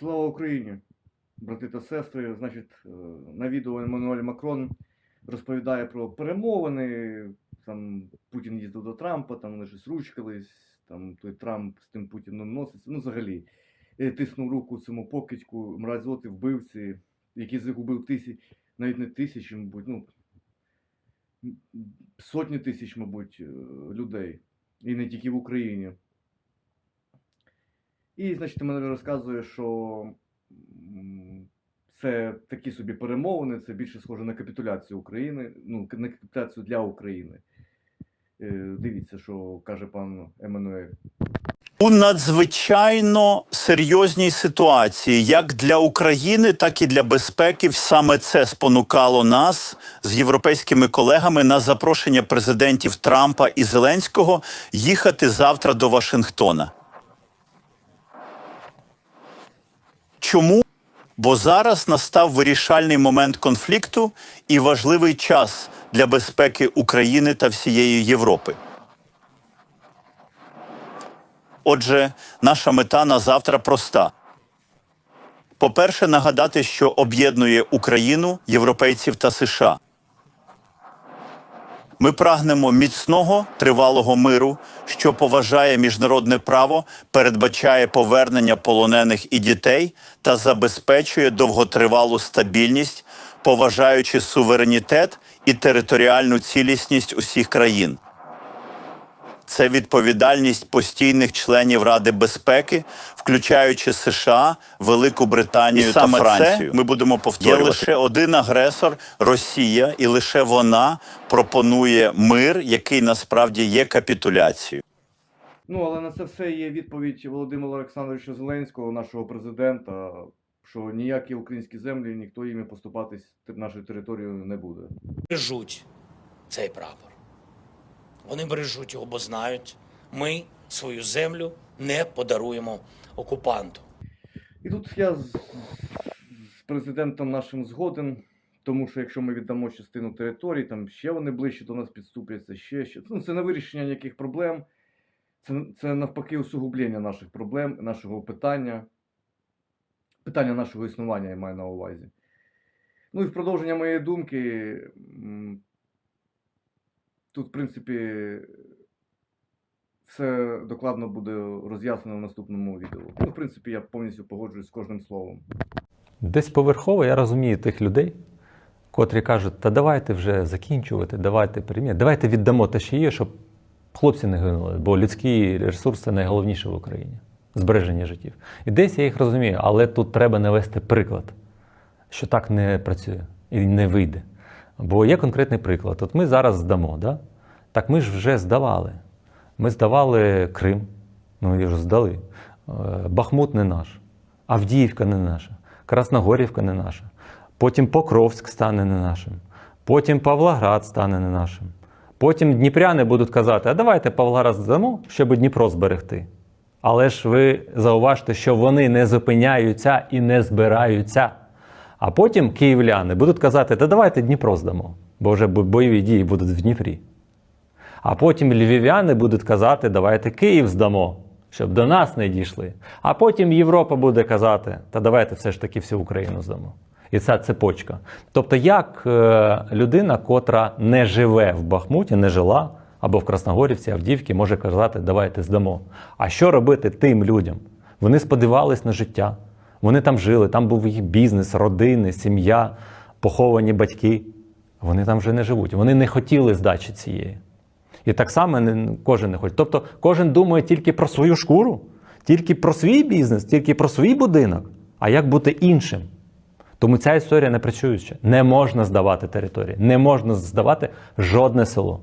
Слава Україні, брати та сестри. Значить, е, на відео Еммануель Макрон розповідає про перемовини. Там Путін їздив до Трампа, там вони щось ручкались, там той Трамп з тим Путіним носиться. Ну, взагалі, е, тиснув руку цьому покидьку, мразоти, вбивці, який загубив тисячі, навіть не тисячі, мабуть, ну сотні тисяч, мабуть, е, людей. І не тільки в Україні. І, значить, мене розказує, що це такі собі перемовини, це більше схоже на капітуляцію України, ну, на капітуляцію для України. Е, Дивіться, що каже пан Еммануель. У надзвичайно серйозній ситуації, як для України, так і для безпеки. Саме це спонукало нас з європейськими колегами на запрошення президентів Трампа і Зеленського їхати завтра до Вашингтона. Чому? Бо зараз настав вирішальний момент конфлікту і важливий час для безпеки України та всієї Європи. Отже, наша мета на завтра проста. По-перше, нагадати, що об'єднує Україну, європейців та США. Ми прагнемо міцного тривалого миру, що поважає міжнародне право, передбачає повернення полонених і дітей та забезпечує довготривалу стабільність, поважаючи суверенітет і територіальну цілісність усіх країн. Це відповідальність постійних членів Ради безпеки, включаючи США, Велику Британію І та саме Францію. це Ми будемо повторювати. Є лише один агресор Росія, і лише вона пропонує мир, який насправді є капітуляцією. Ну, але на це все є відповідь Володимира Олександровича Зеленського, нашого президента, що ніякі українські землі, ніхто їм поступатись нашою територією не буде. бережуть цей прапор. Вони бережуть його, бо знають, ми свою землю не подаруємо окупанту. І тут я з, з президентом нашим згоден, тому що якщо ми віддамо частину територій, там ще вони ближче до нас підступляться, ще ще. Ну, це не вирішення ніяких проблем. Це, це навпаки усугублення наших проблем, нашого питання, питання нашого існування я маю на увазі. Ну і в продовження моєї думки, тут, в принципі, все докладно буде роз'яснено в наступному відео. Ну, в принципі, я повністю погоджуюсь з кожним словом. Десь поверхово я розумію тих людей, котрі кажуть, та давайте вже закінчувати, давайте приймати, давайте віддамо те, що є, щоб хлопці не гинули, бо людський ресурс це найголовніше в Україні збереження життів. І десь я їх розумію, але тут треба навести приклад, що так не працює і не вийде. Бо є конкретний приклад. От ми зараз здамо, да? так ми ж вже здавали. Ми здавали Крим, ну його ж здали. Е, Бахмут не наш, Авдіївка не наша, Красногорівка не наша. Потім Покровськ стане не нашим. Потім Павлоград стане не нашим. Потім дніпряни будуть казати: а давайте Павлоград здамо, щоб Дніпро зберегти. Але ж ви зауважте, що вони не зупиняються і не збираються. А потім київляни будуть казати, та давайте Дніпро здамо, бо вже бойові дії будуть в Дніпрі. А потім львів'яни будуть казати, давайте Київ здамо, щоб до нас не дійшли. А потім Європа буде казати, та давайте все ж таки всю Україну здамо. І ця цепочка. Тобто, як е, людина, котра не живе в Бахмуті, не жила, або в Красногорівці, Авдіївці, може казати, давайте здамо. А що робити тим людям? Вони сподівались на життя. Вони там жили, там був їх бізнес, родини, сім'я, поховані батьки. Вони там вже не живуть. Вони не хотіли здачі цієї. І так само кожен не хоче. Тобто кожен думає тільки про свою шкуру, тільки про свій бізнес, тільки про свій будинок. А як бути іншим? Тому ця історія не працююча. Не можна здавати території, не можна здавати жодне село.